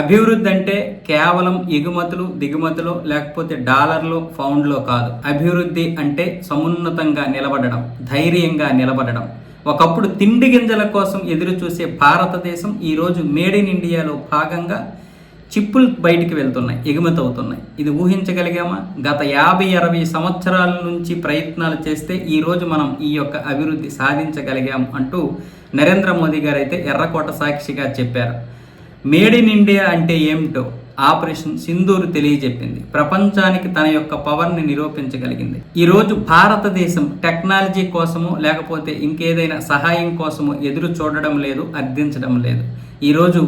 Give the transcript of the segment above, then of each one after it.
అభివృద్ధి అంటే కేవలం ఎగుమతులు దిగుమతులు లేకపోతే డాలర్లు పౌండ్లో కాదు. అభివృద్ధి అంటే సమున్నతంగా నిలబడడం ధైర్యంగా నిలబడడం. ఒకప్పుడు తిండి గింజల కోసం ఎదురు చూసే భారతదేశం ఈరోజు మేడ్ ఇన్ ఇండియాలో భాగంగా చిప్పులు బయటికి వెళ్తున్నాయి ఎగుమతి అవుతున్నాయి. ఇది ఊహించగలిగామా? గత యాభై అరవై సంవత్సరాల నుంచి ప్రయత్నాలు చేస్తే ఈరోజు మనం ఈ యొక్క అభివృద్ధి సాధించగలిగాం అంటూ నరేంద్ర మోదీ గారు అయితే ఎర్రకోట సాక్షిగా చెప్పారు. మేడ్ ఇన్ ఇండియా అంటే ఏమిటో ఆపరేషన్ సింధూరు తెలియజెప్పింది. ప్రపంచానికి తన యొక్క పవర్ని నిరూపించగలిగింది. ఈరోజు భారతదేశం టెక్నాలజీ కోసమో లేకపోతే ఇంకేదైనా సహాయం కోసమో ఎదురు చూడడం లేదు అర్థించడం లేదు. ఈరోజు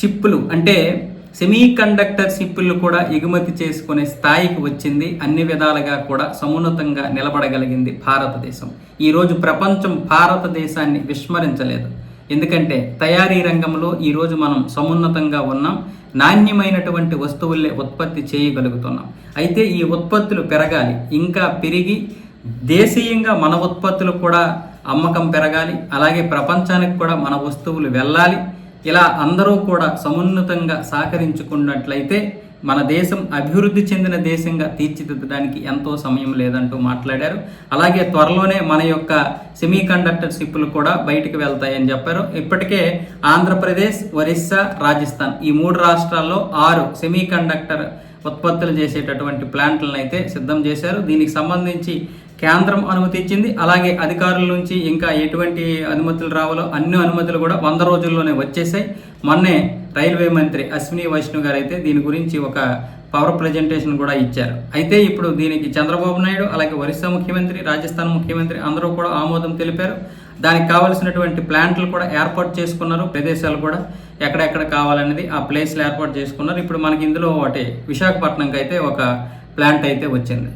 చిప్పులు అంటే సెమీ కండక్టర్ చిప్పులు కూడా ఎగుమతి చేసుకునే స్థాయికి వచ్చింది. అన్ని విధాలుగా కూడా సమున్నతంగా నిలబడగలిగింది భారతదేశం. ఈరోజు ప్రపంచం భారతదేశాన్ని విస్మరించలేదు. ఎందుకంటే తయారీ రంగంలో ఈరోజు మనం సమున్నతంగా ఉన్నాం నాణ్యమైనటువంటి వస్తువులే ఉత్పత్తి చేయగలుగుతున్నాం. అయితే ఈ ఉత్పత్తులు పెరగాలి ఇంకా పెరిగి దేశీయంగా మన ఉత్పత్తులు కూడా అమ్మకం పెరగాలి అలాగే ప్రపంచానికి కూడా మన వస్తువులు వెళ్ళాలి. ఇలా అందరూ కూడా సమున్నతంగా సహకరించుకున్నట్లయితే మన దేశం అభివృద్ధి చెందిన దేశంగా తీర్చిదిద్దడానికి ఎంతో సమయం లేదంటూ మాట్లాడారు. అలాగే త్వరలోనే మన యొక్క సెమీ కండక్టర్ షిప్పులు కూడా బయటకు వెళ్తాయని చెప్పారు. ఇప్పటికే ఆంధ్రప్రదేశ్ ఒరిస్సా రాజస్థాన్ ఈ మూడు రాష్ట్రాల్లో ఆరు సెమీ కండక్టర్ ఉత్పత్తులు చేసేటటువంటి ప్లాంట్లను అయితే సిద్ధం చేశారు. దీనికి సంబంధించి కేంద్రం అనుమతి ఇచ్చింది. అలాగే అధికారుల నుంచి ఇంకా ఎటువంటి అనుమతులు రావాలో అన్ని అనుమతులు కూడా వంద రోజుల్లోనే వచ్చేసాయి. మొన్నే రైల్వే మంత్రి అశ్విని వైష్ణవ్ గారు అయితే దీని గురించి ఒక పవర్ ప్రజెంటేషన్ కూడా ఇచ్చారు. అయితే ఇప్పుడు దీనికి చంద్రబాబు నాయుడు అలాగే ఒరిస్సా ముఖ్యమంత్రి రాజస్థాన్ ముఖ్యమంత్రి అందరూ కూడా ఆమోదం తెలిపారు. దానికి కావలసినటువంటి ప్లాంట్లు కూడా ఏర్పాటు చేసుకున్నారు ప్రదేశాలు కూడా ఎక్కడెక్కడ కావాలనేది ఆ ప్లేస్లు ఏర్పాటు చేసుకున్నారు. ఇప్పుడు మనకి ఇందులో ఒకటి విశాఖపట్నంకి అయితే ఒక ప్లాంట్ అయితే వచ్చింది.